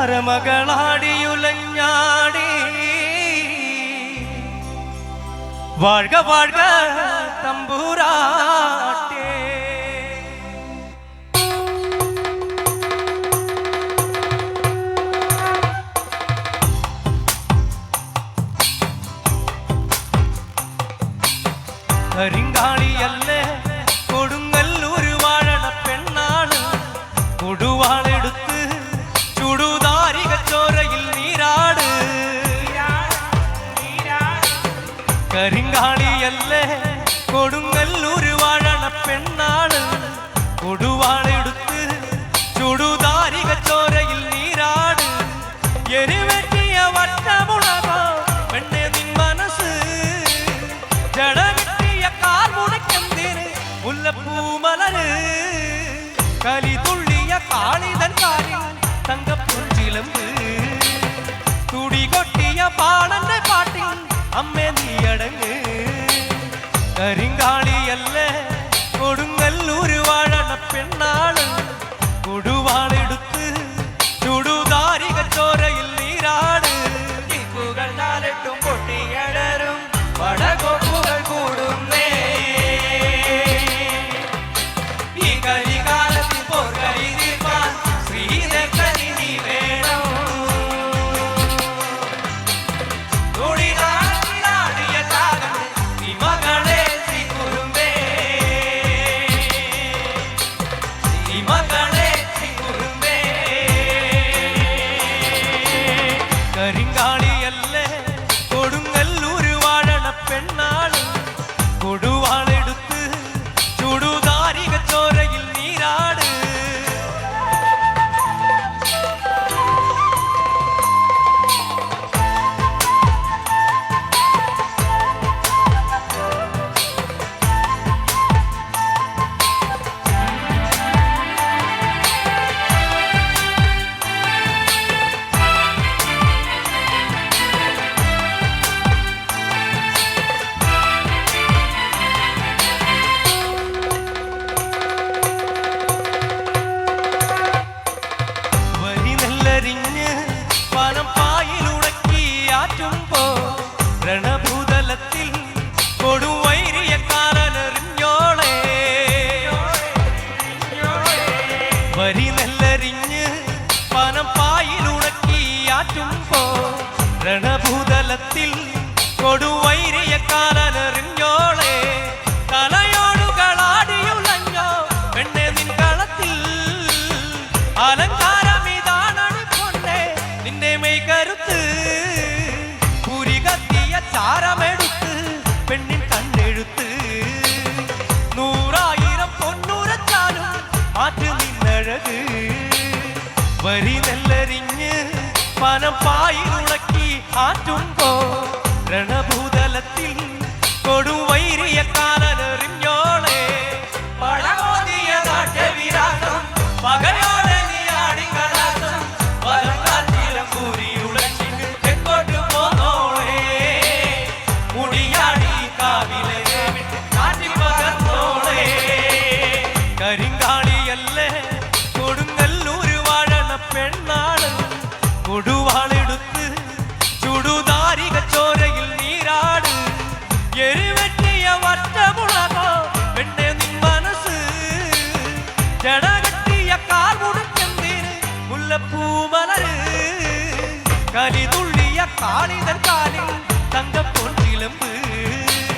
താരമകളാടിയുലഞ്ഞാടി வாழ்க வாழ்க தம்பூராட்டே கரிங்காளி அல்ல பெண்ணல்ல கொடுங்கல்லூர் வாழன பெண்ணாள் கொடுவாளெடுத்து சுடுதாரிக ചോരയിൽ നീരാട് എരിവെട്ടിയ വട്ടമുളകോ പെണ്ണെ നിൻ മനസ്സ് ജടകിട്ടിയ കാൽ മുടക്കെന്തിന് മുല്ലപ്പൂമലര് കലി തുള്ളിയ കാളിതൻ കാലിൽ തങ്കപ്പൂഞ്ചിലമ്പ് തുടി കൊട്ടിയ പാടന്റെ പാട്ടിൽ അമ്മേ നീ നീയല്ലേ കൊടുങ്ങല്ലൂർ വാഴണ പെണ്ണാ വരി നെല്ലരിഞ്ഞ് പനം പായിലുണക്കി ആറ്റുമ്പോ രണഭൂതലത്തിൽ കൊടുവൈരിയ കാലനറിഞ്ഞോളെ തലയോടുകളാടിയുലഞ്ഞോ പെണ്ണെ നിൻ കളത്തിൽ അലങ്കാര நல்லது வரி நல்லறிஞு பணம் பாயில் உனக்கி ஆற்றும் போ ரணபூதலத்தில் கொடும் வைரியக்கா എരിവറ്റിയ വറ്റമുളകോ പെണ്ണെ നിൻ മനസ്സ് ജടകെട്ടിയ കാൽ മുടക്കെന്തീന് മുല്ലപ്പൂമലര് കലിതുള്ളിയ കാളിതൻ കാലിൽ തങ്കപ്പൊൻ ചിലമ്പ്